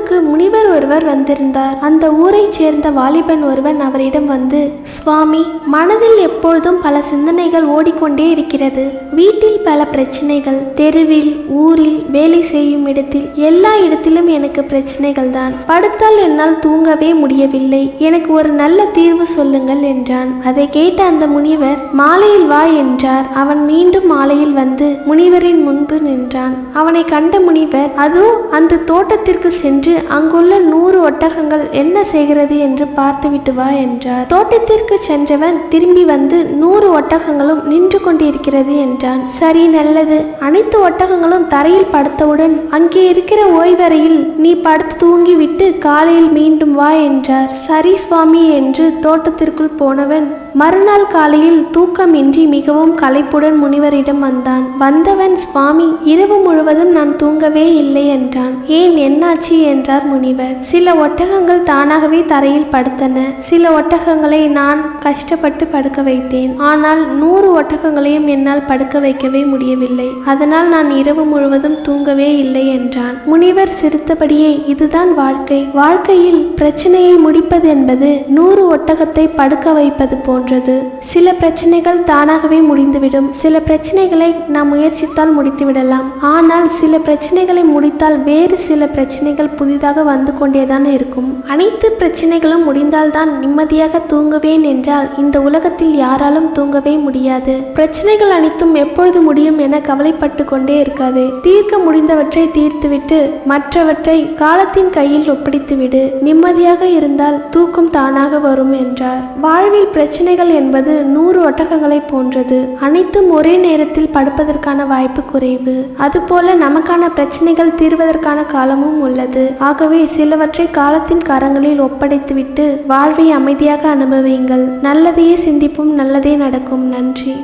ஊருக்கு முனிவர் ஒருவர் வந்திருந்தார். அந்த ஊரை சேர்ந்த வாலிபன் ஒருவன் அவரிடம் வந்து சுவாமி மனதில் எப்பொழுதும் பல சிந்தனைகள் ஓடிக்கொண்டே இருக்கிறது. வீட்டில் பல பிரச்சனைகள் தெருவில் ஊரில் வேலை செய்யும் இடத்தில் எல்லா இடத்திலும் எனக்கு பிரச்சனைகள் தான். படுத்தால் என்னால் தூங்கவே முடியவில்லை. எனக்கு ஒரு நல்ல தீர்வு சொல்லுங்கள் என்றான். அதை கேட்ட அந்த முனிவர் மாலையில் வா என்றார். அவன் மீண்டும் மாலையில் வந்து முனிவரின் முன்பு நின்றான். அவனை கண்ட முனிவர் அதோ அந்த தோட்டத்திற்கு சென்று அங்குள்ள நூறு ஒட்டகங்கள் என்ன செய்கிறது என்று பார்த்துவிட்டு வா என்றார். தோட்டத்திற்கு சென்றவன் திரும்பி வந்து நூறு ஒட்டகங்களும் நின்று கொண்டிருக்கிறது என்றான். சரி நல்லது. அனைத்து ஒட்டகங்களும் தரையில் படுத்தவுடன் அங்கே இருக்கிற ஓய்வறையில் நீ படுத்து தூங்கிவிட்டு காலையில் மீண்டும் வா என்றார். சரி சுவாமி என்று தோட்டத்திற்குள் போனவன் மறுநாள் காலையில் தூக்கமின்றி மிகவும் களைப்புடன் முனிவரிடம் வந்தான். வந்தவன் சுவாமி இரவு முழுவதும் நான் தூங்கவே இல்லை என்றான். ஏன்? என்னாச்சு? என்றார் முனிவர். சில ஒட்டகங்கள் தானாகவே தரையில் படுத்தன. சில ஒட்டகங்களை நான் கஷ்டப்பட்டு படுக்க வைத்தேன். ஆனால் நூறு ஒட்டகங்களையும் என்னால் படுக்க வைக்கவே முடியவில்லை. அதனால் நான் இரவு முழுவதும் தூங்கவே இல்லை என்றான். முனிவர் சிரித்தபடியே இதுதான் வாழ்க்கை. வாழ்க்கையில் பிரச்சனையை முடிப்பது என்பது நூறு ஒட்டகத்தை படுக்க வைப்பது போன்றது. சில பிரச்சனைகள் தானாகவே முடிந்துவிடும். சில பிரச்சனைகளை நாம் முயற்சித்தால் முடித்துவிடலாம். ஆனால் சில பிரச்சனைகளை முடித்தால் வேறு சில பிரச்சனைகள் புதிதாக வந்து கொண்டேதான் இருக்கும். அனைத்து பிரச்சனைகளும் முடிந்தால்தான் நிம்மதியாக தூங்குவேன் என்றால் இந்த உலகத்தில் யாராலும் தூங்கவே முடியாது. பிரச்சனைகள் அனைத்தும் எப்பொழுது முடியும் என கவலைப்பட்டு கொண்டே இருக்காது. தீர்க்க முடிந்தவற்றை தீர்த்துவிட்டு மற்றவற்றை காலத்தின் கையில் ஒப்படைத்துவிடு. நிம்மதியாக இருந்தால் தூக்கம் தானாக வரும் என்றார். வாழ்வில் பிரச்சனைகள் என்பது நூறு ஒட்டகங்களைப் போன்றது. அனைத்தும் ஒரே நேரத்தில் படுப்பதற்கான வாய்ப்பு குறைவு. அதுபோல நமக்கான பிரச்சனைகள் தீர்வதற்கான காலமும் உள்ளது. ஆகவே சிலவற்றை காலத்தின் கரங்களில் ஒப்படைத்துவிட்டு வாழ்வை அமைதியாக அனுபவியுங்கள். நல்லதையே சிந்திப்போம் நல்லதே நடக்கும். நன்றி.